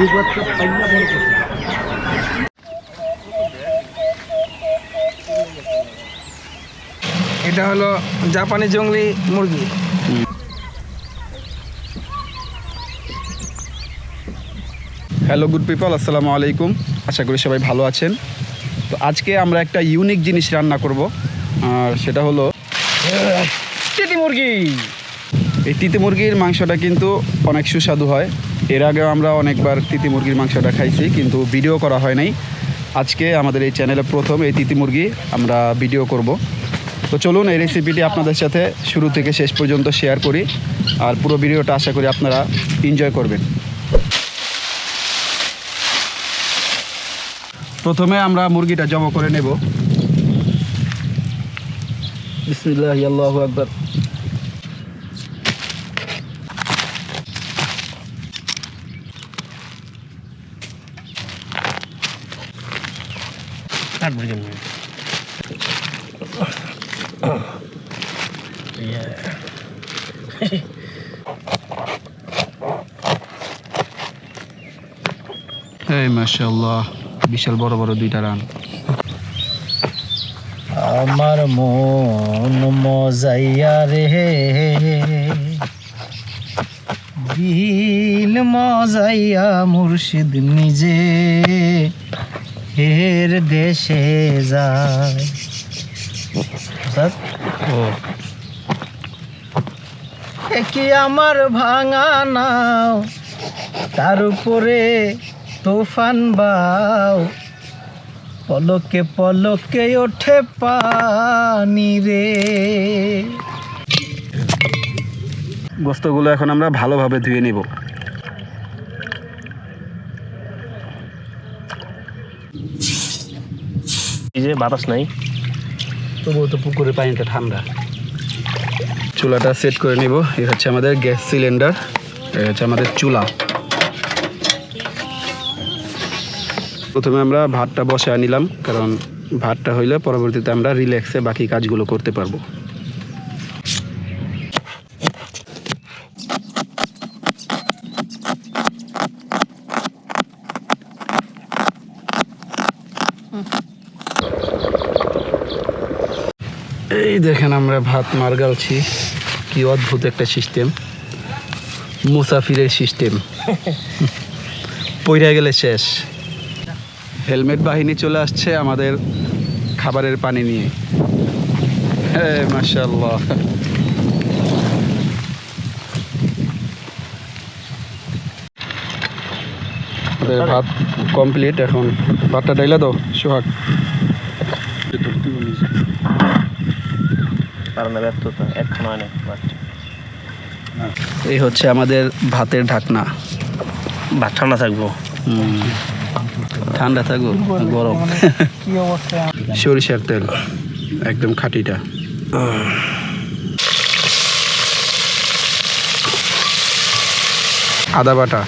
বড় এটা হলো জাপানি জঙ্গলি মুরগি। হ্যালো গুড পিপল আসসালামু আলাইকুম। আশা করি সবাই ভালো আছেন। তো আজকে আমরা একটা ইউনিক জিনিস রান্না করব। আর সেটা হলো চিটি মুরগি। এই তিতি মুরগির মাংসটা কিন্তু অনেক সুস্বাদু হয়। এর আগেও আমরা অনেকবার তিতি মুরগির মাংসটা খাইছি, কিন্তু ভিডিও করা হয় নাই। আজকে আমাদের এই চ্যানেলে প্রথম এই তিতি মুরগি আমরা ভিডিও করব। তো চলুন এই রেসিপিটি আপনাদের সাথে শুরু থেকে শেষ পর্যন্ত শেয়ার করি, আর পুরো ভিডিওটা আশা করি আপনারা এনজয় করবেন। প্রথমে আমরা মুরগিটা জমা করে নেব। বিসমিল্লাহ, আল্লাহু আকবার। এই মাশাআল্লাহ বিশাল বড় বড় দুইটা রান। আমার মন মজাইয়া রে। দিল মজাইয়া মুর্শিদ নিজে। হের দেশে যায়। কি আমার ভাঙা নাও? তার উপরে তুফান বাও। পলকে পলকে ওঠে পানি রে। গোস্তগুলো এখন আমরা ভালোভাবে ধুয়ে নিব। যে বাতাস নাই। তবুও তো পুকুরের পানিটা ঠান্ডা। চুলাটা সেট করে নিব। এই হচ্ছে আমাদের গ্যাস সিলিন্ডার। এই হচ্ছে আমাদের চুলা। প্রথমে আমরা ভাতটা বসায় নিলাম, কারণ ভাতটা হইলে পরবর্তীতে আমরা রিল্যাক্সে বাকি কাজগুলো করতে পারব। এই দেখেন আমরা ভাত মার গালছি। কি অদ্ভুত একটা সিস্টেম মুসাফিরের সিস্টেম পইরা গেলে শেষ। হেলমেট বাহিনী চলে আসছে আমাদের খাবারের পানি নিয়ে। হ্যাঁ আমাদের ভাত কমপ্লিট এখন। ভাতটা ডাইলা দাও, সোহাগ। কারণ ব্যর্থতা না এই হচ্ছে আমাদের ভাতের ঢাকনা। ভাত ঠান্ডা থাকব। ঠান্ডা থাকব গরম। সরিষার তেল একদম খাঁটিটা। আদা বাটা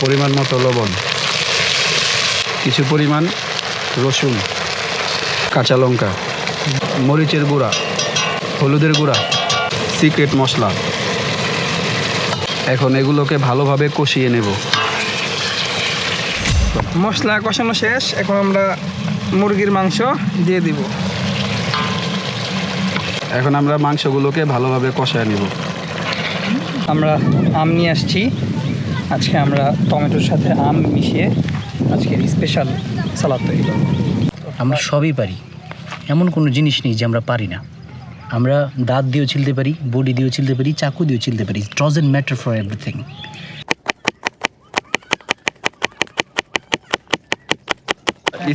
পরিমাণ মতো লবণ কিছু পরিমাণ রসুন কাঁচা লঙ্কা। মরিচের গুঁড়া হলুদের গুঁড়া সিক্রেট মশলা। এখন এগুলোকে ভালোভাবে কষিয়ে নেব। মশলা কষানো শেষ এখন আমরা মুরগির মাংস দিয়ে দিব। এখন আমরা মাংসগুলোকে ভালোভাবে কষায় নেব। আমরা আম নিয়ে আসছি। আজকে আমরা টমেটোর সাথে আম মিশিয়ে আজকের স্পেশাল সালাদ তৈরি করব। আমরা সবই পারি। এমন কোনো জিনিস নেই যে আমরা পারি না। আমরা দাঁত দিয়েও ছিলতে পারি বডি দিয়েও ছিলতে পারি চাকু দিয়েও ছিলতে পারি। ড্রজেন matter for everything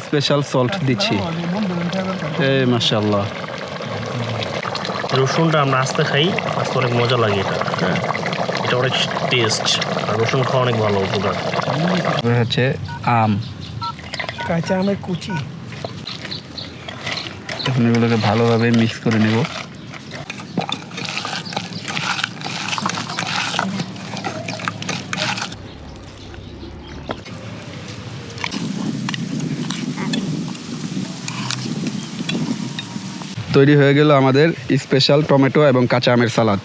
special salt দিচ্ছি। এই মাশাল্লাহ রসুনটা আমরা আস্তে খাই আস্তে অনেক মজা লাগে এটা। হ্যাঁ এটা অনেক টেস্ট আর রসুন খাওয়া অনেক ভালো উপকার। হচ্ছে আম। কাঁচা আমের কুচি। এখন এগুলোকে ভালোভাবে মিক্স করে নেব। তৈরি হয়ে গেল আমাদের স্পেশাল টমেটো এবং কাঁচা আমের সালাদ।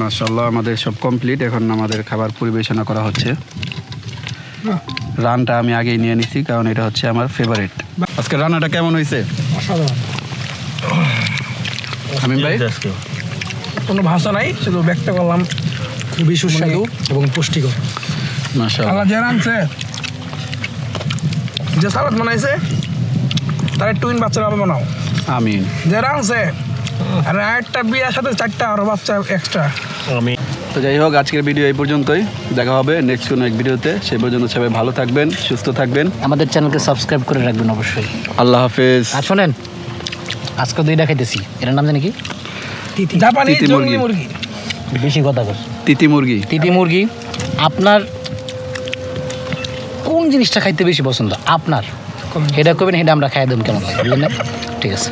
মাশাল্লাহ আমাদের সব কমপ্লিট এখন আমাদের খাবার পরিবেশনা করা হচ্ছে। রানটা আমি আগেই নিয়ে নিছি কারণ এটা হচ্ছে আমার ফেভারিট আজকে রান্নাটা কেমন হয়েছে? আমিন ভাই? কোনো ভাষা নাই শুধু ব্যক্ত করলাম খুবই সুস্বাদু এবং পুষ্টিকর। মাশাল্লাহ আল্লাহ যে রানছে। যে সালাদ বানাইছে তার টুইন বাচ্চারা আবার বানাও। আমিন। যে রানছে আর একটা বিয়ের সাথে চারটা আরও বাচ্চা এক্সট্রা আমি তো যাই হোক আজকের ভিডিও এই পর্যন্তই। দেখা হবে নেক্সট কোনো এক ভিডিওতে। সেই পর্যন্ত সবাই ভালো থাকবেন সুস্থ থাকবেন। আমাদের চ্যানেলকে সাবস্ক্রাইব করে রাখবেন অবশ্যই। আল্লাহ হাফেজ। আর শোনেন আজকে দুইটা খাইতেছি এটার নাম জানি কি? জাপানি মুরগি। মুরগি। বেশি কথা বল তিতি মুরগি। তিতি মুরগি আপনার কোন জিনিসটা খাইতে বেশি পছন্দ? আপনার। এটা করবেন সেটা আমরা খাই দেব কেমন লাগে ঠিক আছে।